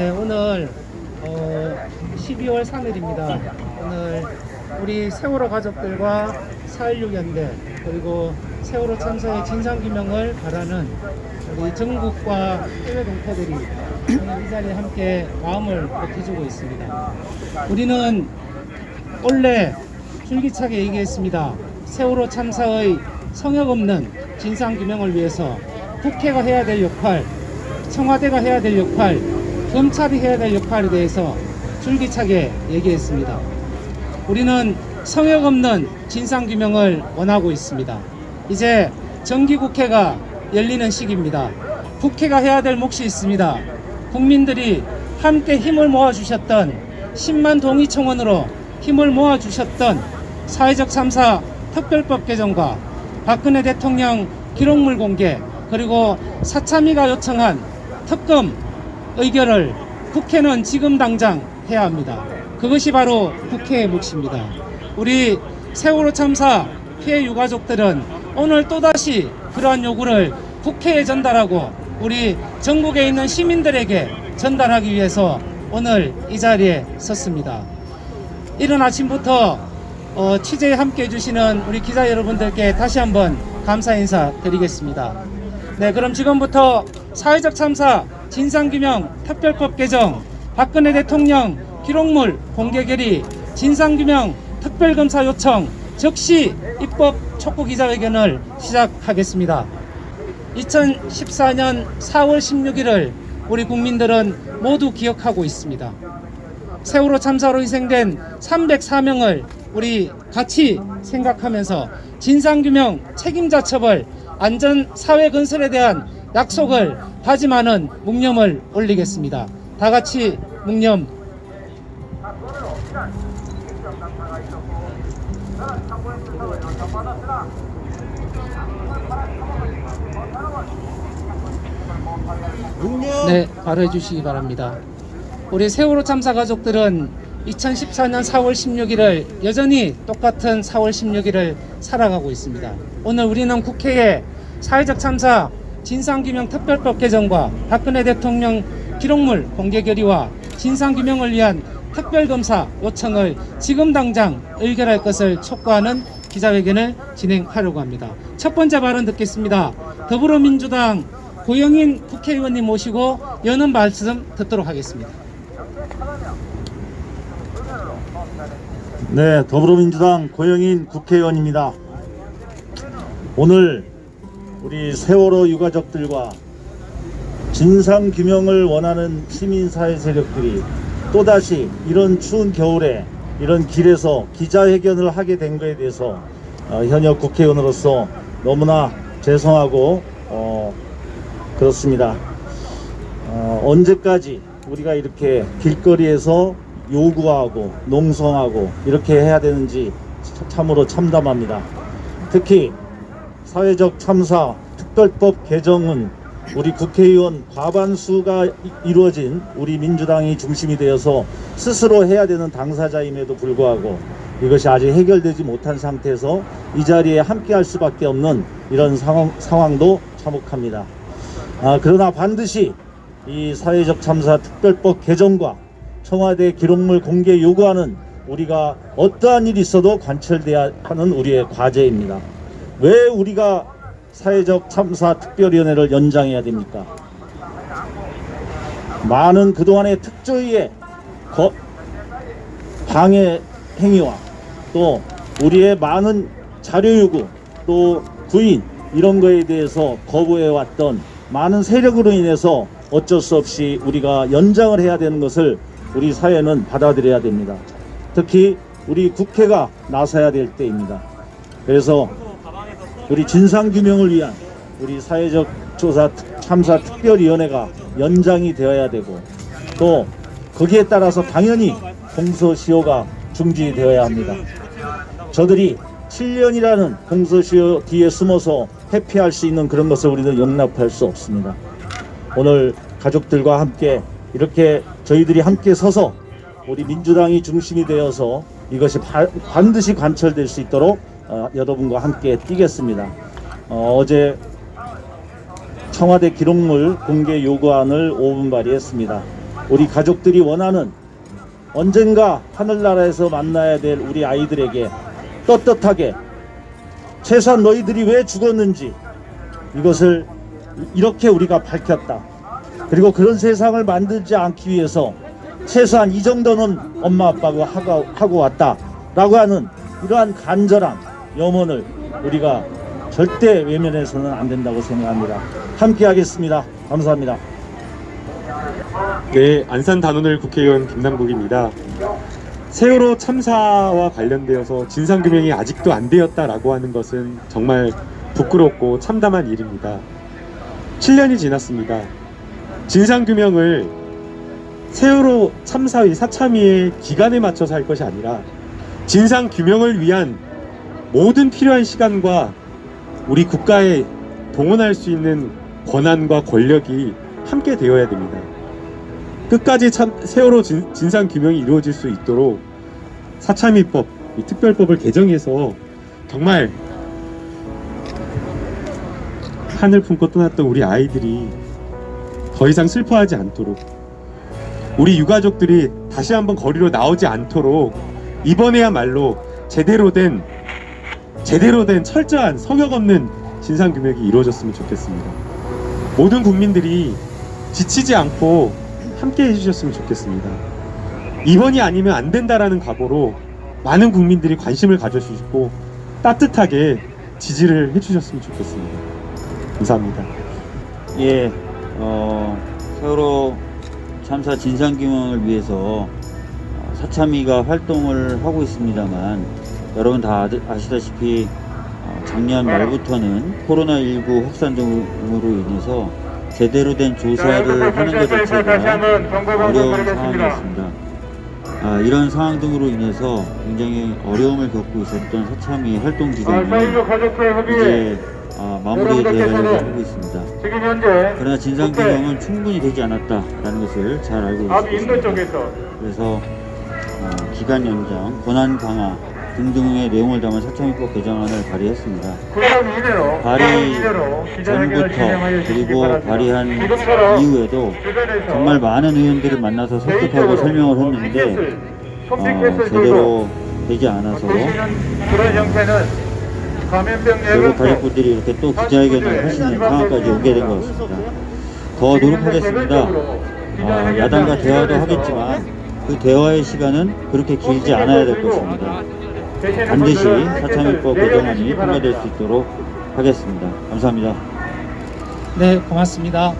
네, 오늘 어, 12월 3일입니다. 오늘 우리 세월호 가족들과 4.16 연대 그리고 세월호 참사의 진상규명을 바라는 우리 전국과 해외 동포들이 이 자리에 함께 마음을 보태주고 있습니다. 우리는 원래 줄기차게 얘기했습니다. 세월호 참사의 성역 없는 진상규명을 위해서 국회가 해야 될 역할, 청와대가 해야 될 역할, 검찰이 해야 될 역할에 대해서 줄기차게 얘기했습니다. 우리는 성역 없는 진상규명을 원하고 있습니다. 이제 정기국회가 열리는 시기입니다. 국회가 해야 될 몫이 있습니다. 국민들이 함께 힘을 모아주셨던 10만 동의청원으로 힘을 모아주셨던 사회적 참사 특별법 개정과 박근혜 대통령 기록물 공개 그리고 사참위가 요청한 특검 의결을 국회는 지금 당장 해야 합니다. 그것이 바로 국회의 몫입니다. 우리 세월호 참사 피해 유가족들은 오늘 또다시 그러한 요구를 국회에 전달하고 우리 전국에 있는 시민들에게 전달하기 위해서 오늘 이 자리에 섰습니다. 이른 아침부터 어, 취재에 함께 해주시는 우리 기자 여러분들께 다시 한번 감사 인사 드리겠습니다. 네, 그럼 지금부터 사회적 참사 진상규명 특별법 개정, 박근혜 대통령 기록물 공개 결의, 진상규명 특별검사 요청, 즉시 입법 촉구 기자회견을 시작하겠습니다. 2014년 4월 16일을 우리 국민들은 모두 기억하고 있습니다. 세월호 참사로 희생된 304명을 우리 같이 생각하면서 진상규명 책임자 처벌 안전 사회 건설에 대한 약속을 다짐하는 묵념을 올리겠습니다. 다 같이 묵념 네, 바로 해주시기 바랍니다. 우리 세월호 참사 가족들은 2014년 4월 16일을 여전히 똑같은 4월 16일을 살아가고 있습니다. 오늘 우리는 국회에 사회적 참사 진상규명 특별법 개정과 박근혜 대통령 기록물 공개 결의와 진상규명을 위한 특별검사 요청을 지금 당장 의결할 것을 촉구하는 기자회견을 진행하려고 합니다. 첫 번째 발언 듣겠습니다. 더불어민주당 고영인 국회의원님 모시고 여는 말씀 듣도록 하겠습니다. 네, 더불어민주당 고영인 국회의원입니다. 오늘 우리 세월호 유가족들과 진상 규명을 원하는 시민사회 세력들이 또다시 이런 추운 겨울에 이런 길에서 기자회견을 하게 된 것에 대해서 어, 현역 국회의원으로서 너무나 죄송하고 어, 그렇습니다. 어, 언제까지 우리가 이렇게 길거리에서 요구하고 농성하고 이렇게 해야 되는지 참- 참으로 참담합니다. 특히 사회적 참사 특별법 개정은 우리 국회의원 과반수가 이- 이루어진 우리 민주당이 중심이 되어서 스스로 해야 되는 당사자임에도 불구하고 이것이 아직 해결되지 못한 상태에서 이 자리에 함께 할 수밖에 없는 이런 상황, 상황도 참혹합니다. 아, 그러나 반드시 이 사회적 참사 특별법 개정과 청와대 기록물 공개 요구하는 우리가 어떠한 일이 있어도 관철돼야 하는 우리의 과제입니다. 왜 우리가 사회적 참사 특별위원회를 연장해야 됩니까? 많은 그동안의 특조위의 거- 방해 행위와 또 우리의 많은 자료 요구 또 구인 이런 거에 대해서 거부해 왔던 많은 세력으로 인해서 어쩔 수 없이 우리가 연장을 해야 되는 것을 우리 사회는 받아들여야 됩니다. 특히 우리 국회가 나서야 될 때입니다. 그래서 우리 진상규명을 위한 우리 사회적 조사 특- 참사 특별위원회가 연장이 되어야 되고 또 거기에 따라서 당연히 공소시효가 중지되어야 합니다. 저들이 7년이라는 공소시효 뒤에 숨어서 회피할 수 있는 그런 것을 우리는 용납할 수 없습니다. 오늘 가족들과 함께 이렇게 저희들이 함께 서서 우리 민주당이 중심이 되어서 이것이 바- 반드시 관철될 수 있도록 어, 여러분과 함께 뛰겠습니다. 어, 어제 청와대 기록물 공개 요구안을 5분 발의했습니다. 우리 가족들이 원하는 언젠가 하늘나라에서 만나야 될 우리 아이들에게 떳떳하게 최소한 너희들이 왜 죽었는지 이것을 이렇게 우리가 밝혔다. 그리고 그런 세상을 만들지 않기 위해서 최소한 이 정도는 엄마 아빠가 하고, 하고 왔다 라고 하는 이러한 간절한 염원을 우리가 절대 외면해서는 안 된다고 생각합니다. 함께 하겠습니다. 감사합니다. 네, 안산 단원을 국회의원 김남국입니다. 세월호 참사와 관련되어서 진상규명이 아직도 안 되었다라고 하는 것은 정말 부끄럽고 참담한 일입니다. 7년이 지났습니다. 진상규명을 세월호 참사의 사참위의 기간에 맞춰서 할 것이 아니라 진상규명을 위한 모든 필요한 시간과 우리 국가에 동원할 수 있는 권한과 권력이 함께 되어야 됩니다. 끝까지 참 세월호 진, 진상 규명이 이루어질 수 있도록 사참위법, 이 특별법을 개정해서 정말 하늘 품고 떠났던 우리 아이들이 더 이상 슬퍼하지 않도록 우리 유가족들이 다시 한번 거리로 나오지 않도록 이번에야말로 제대로 된 제대로 된 철저한 성역 없는 진상 규명이 이루어졌으면 좋겠습니다. 모든 국민들이 지치지 않고 함께 해주셨으면 좋겠습니다. 이번이 아니면 안 된다라는 각오로 많은 국민들이 관심을 가져주시고 따뜻하게 지지를 해주셨으면 좋겠습니다. 감사합니다. 예, 어, 세월호 참사 진상규명을 위해서 어, 사참위가 활동을 하고 있습니다만 여러분 다 아시다시피 어, 작년 말부터는 코로나19 확산 등으로 인해서 제대로 된 조사를 하는 것 자체가 어려운 상황이었습니다. 아, 이런 상황 등으로 인해서 굉장히 어려움을 겪고 있었던 사참위 활동 기간이 이제 아, 마무리에 대하려고 하고 있습니다. 그러나 진상 규명은 충분히 되지 않았다라는 것을 잘 알고 있습니다. 그래서 어, 기간 연장, 권한 강화 등등의 내용을 담은 사참위법 개정안을 발의했습니다. 9년 이내로 발의 9년 이내로 기자회견을 전부터 그리고. 발의한 이후에도 정말 많은 의원들을 만나서 설득하고 설명을 뭐 했는데 어, 제대로 되지 않아서 결국 예방법 가족분들이 이렇게 또 기자회견을 하시는 상황까지 오게 된 것 같습니다. 더 노력하겠습니다. 어, 야당과 대화도 하겠지만 그 대화의 시간은 그렇게 길지 않아야 될 것입니다. 반드시 사참위법 개정안이 통과될 수 있도록 하겠습니다. 감사합니다. 네, 고맙습니다.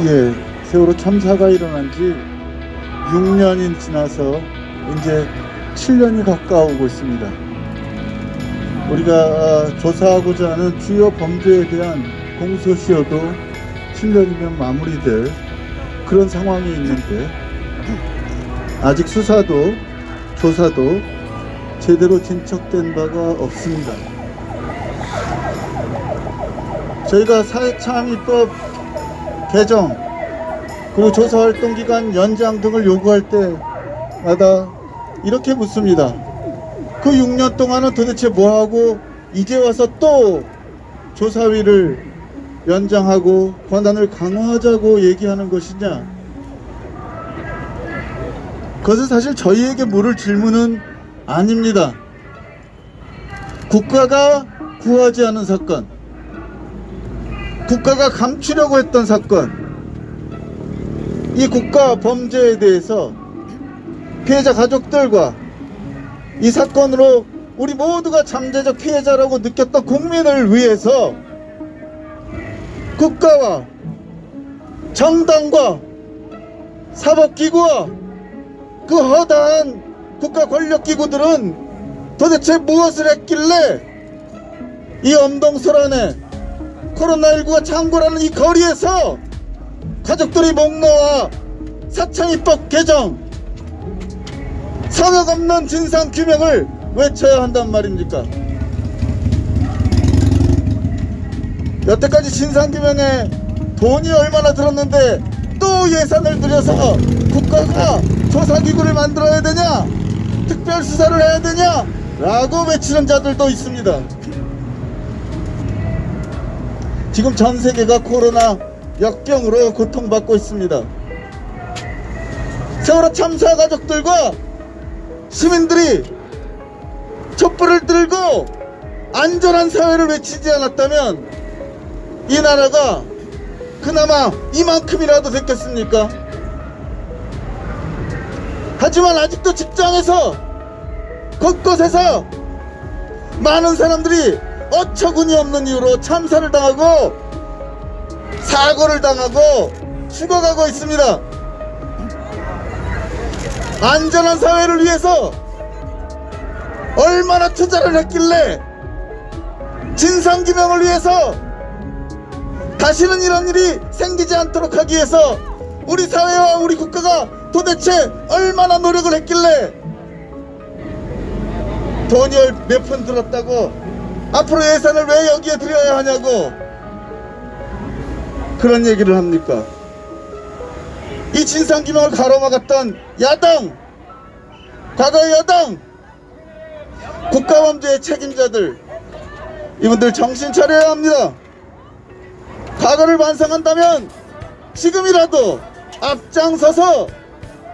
예, 세월호 참사가 일어난 지 6년이 지나서 이제 7년이 가까우고 있습니다. 우리가 아, 조사하고자 하는 주요 범죄에 대한 공소시효도 7년이면 마무리될 그런 상황이 있는데 아직 수사도 조사도 제대로 진척된 바가 없습니다. 저희가 사회창의법 개정 그리고 조사활동 기간 연장 등을 요구할 때마다 이렇게 묻습니다. 그 6년 동안은 도대체 뭐하고 이제 와서 또 조사위를 연장하고 권한을 강화하자고 얘기하는 것이냐? 그것은 사실 저희에게 물을 질문은 아닙니다. 국가가 구하지 않은 사건, 국가가 감추려고 했던 사건, 이 국가 범죄에 대해서 피해자 가족들과 이 사건으로 우리 모두가 잠재적 피해자라고 느꼈던 국민을 위해서 국가와 정당과 사법기구와 그 허다한 국가 권력기구들은 도대체 무엇을 했길래 이 엄동설안에 코로나19가 창궐하는 이 거리에서 가족들이 목 놓아 사창입법 개정 성역 없는 진상 규명을 외쳐야 한단 말입니까? 여태까지 진상 규명에 돈이 얼마나 들었는데 또 예산을 들여서 국가가 조사기구를 만들어야 되냐? 특별 수사를 해야 되냐? 라고 외치는 자들도 있습니다. 지금 전 세계가 코로나 역병으로 고통받고 있습니다. 세월호 참사 가족들과 시민들이 촛불을 들고 안전한 사회를 외치지 않았다면 이 나라가 그나마 이만큼이라도 됐겠습니까? 하지만 아직도 직장에서 곳곳에서 많은 사람들이 어처구니 없는 이유로 참사를 당하고 사고를 당하고 죽어가고 있습니다. 안전한 사회를 위해서 얼마나 투자를 했길래 진상규명을 위해서 다시는 이런 일이 생기지 않도록 하기 위해서 우리 사회와 우리 국가가 도대체 얼마나 노력을 했길래 돈이 몇 푼 들었다고 앞으로 예산을 왜 여기에 들여야 하냐고 그런 얘기를 합니까? 이 진상규명을 가로막았던 야당 과거의 여당 국가범죄의 책임자들 이분들 정신 차려야 합니다 과거를 반성한다면 지금이라도 앞장서서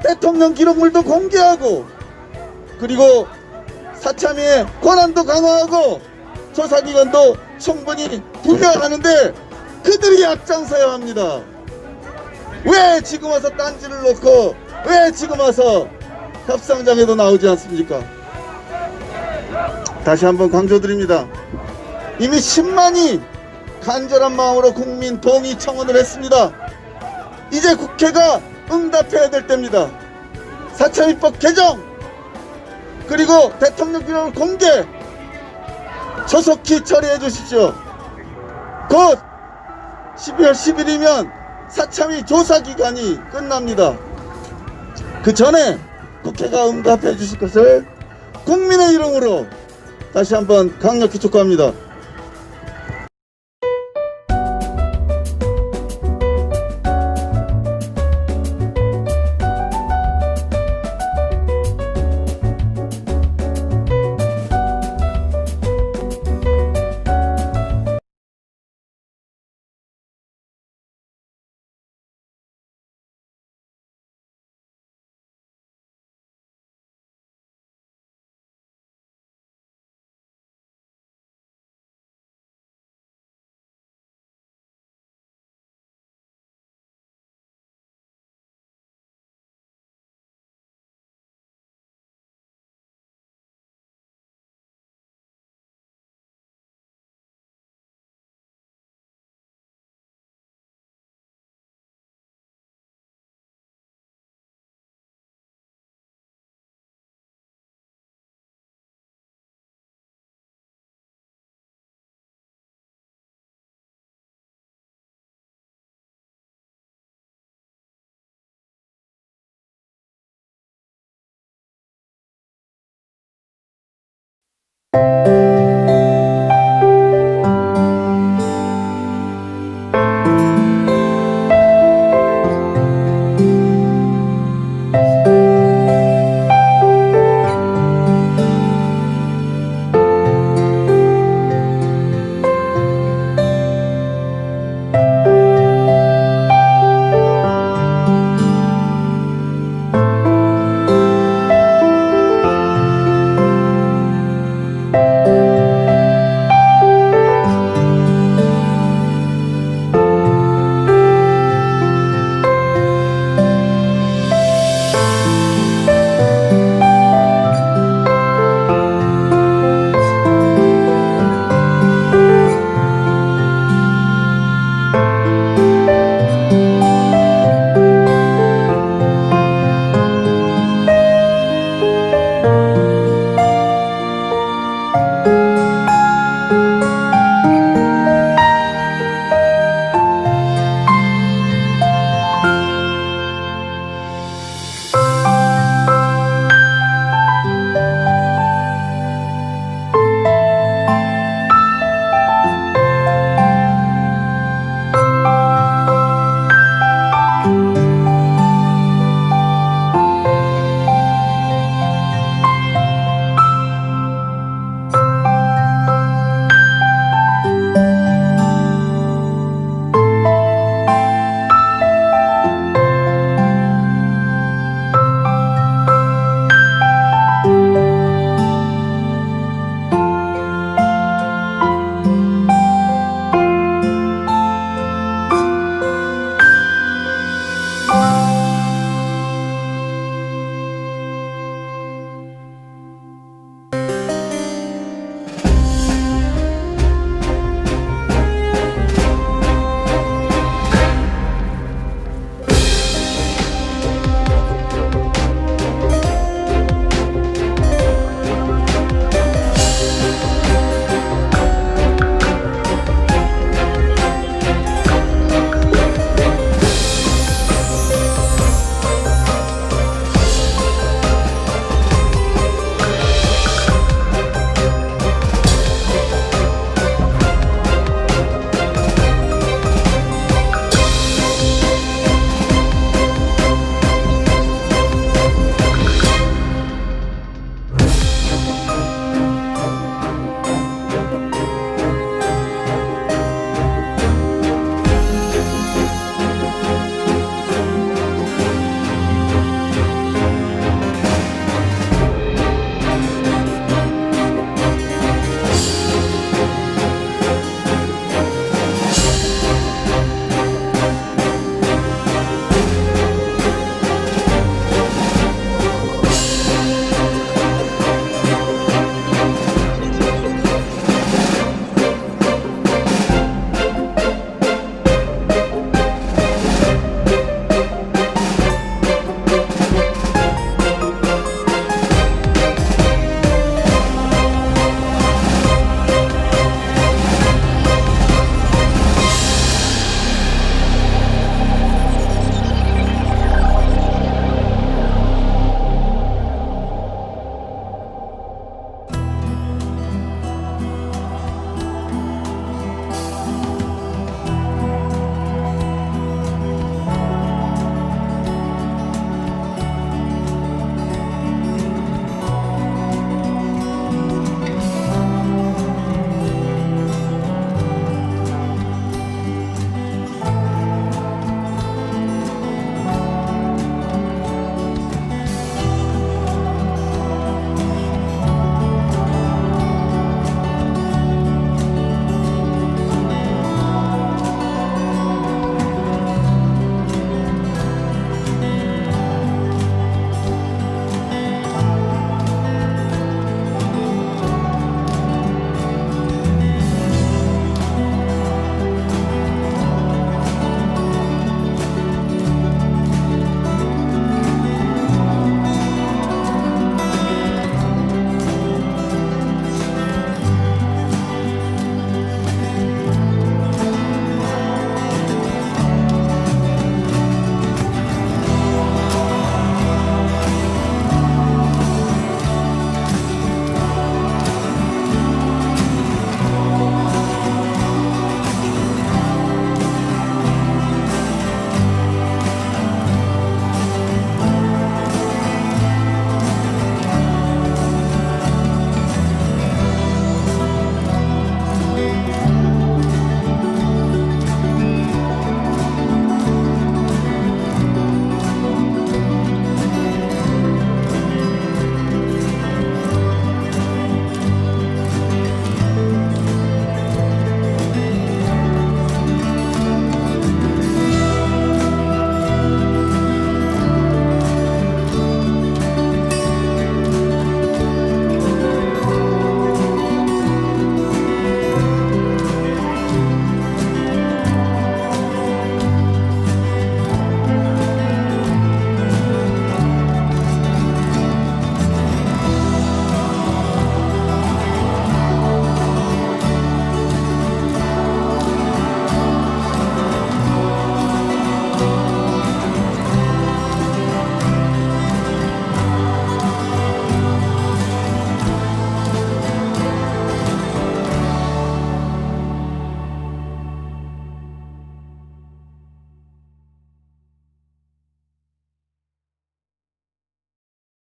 대통령 기록물도 공개하고 그리고 사참위의 권한도 강화하고 조사기관도 충분히 부여하는데 그들이 앞장서야 합니다. 왜 지금 와서 딴지를 놓고 왜 지금 와서 협상장에도 나오지 않습니까? 다시 한번 강조드립니다. 이미 10만이 간절한 마음으로 국민 동의 청원을 했습니다. 이제 국회가 응답해야 될 때입니다. 사참위법 개정 그리고 대통령 기록을 공개 조속히 처리해 주십시오. 곧 12월 10일이면 사참위 조사 기간이 끝납니다. 그 전에 국회가 응답해 주실 것을 국민의 이름으로 다시 한번 강력히 촉구합니다. 아